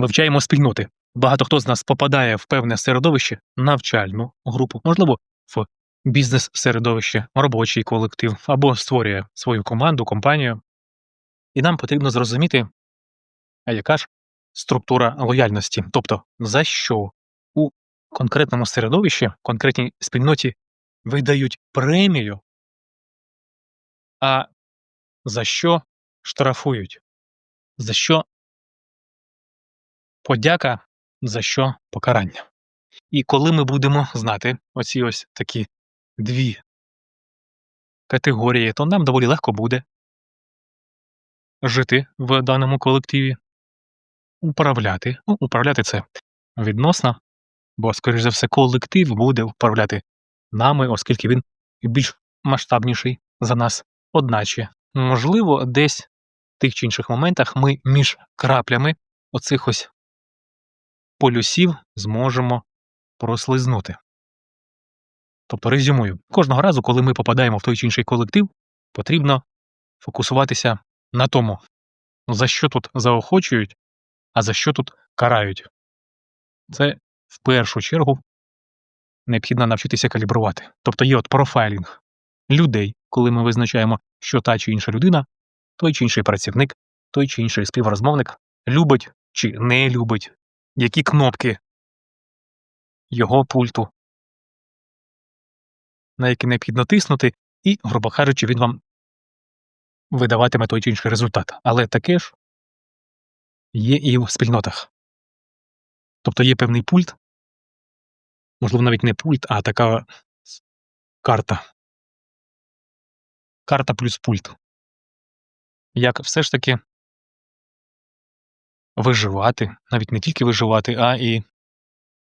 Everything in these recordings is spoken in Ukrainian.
вивчаємо спільноти. Багато хто з нас попадає в певне середовище, навчальну групу, можливо, в бізнес-середовище, робочий колектив або створює свою команду, компанію. І нам потрібно зрозуміти, а яка ж структура лояльності, тобто за що у конкретному середовищі, конкретній спільноті видають премію, а за що штрафують, за що подяка, за що покарання. І коли ми будемо знати оці ось такі дві категорії, то нам доволі легко буде жити в даному колективі, управляти. Ну, управляти це відносно, бо, скоріш за все, колектив буде управляти нами, оскільки він більш масштабніший за нас. Одначе, можливо, десь в тих чи інших моментах ми між краплями оцих ось полюсів зможемо прослизнути. Тобто, резюмую, кожного разу, коли ми попадаємо в той чи інший колектив, потрібно фокусуватися на тому, за що тут заохочують, а за що тут карають. Це в першу чергу необхідно навчитися калібрувати. Тобто є от профайлінг людей, коли ми визначаємо, що та чи інша людина, той чи інший працівник, той чи інший співрозмовник любить чи не любить, які кнопки його пульту, на які необхідно тиснути, і, грубо кажучи, він вам видаватиме той чи інший результат. Але таке ж є і в спільнотах. Тобто є певний пульт, можливо, навіть не пульт, а така карта. Карта плюс пульт. Як все ж таки виживати, навіть не тільки виживати, а і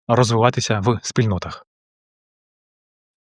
розвиватися в спільнотах.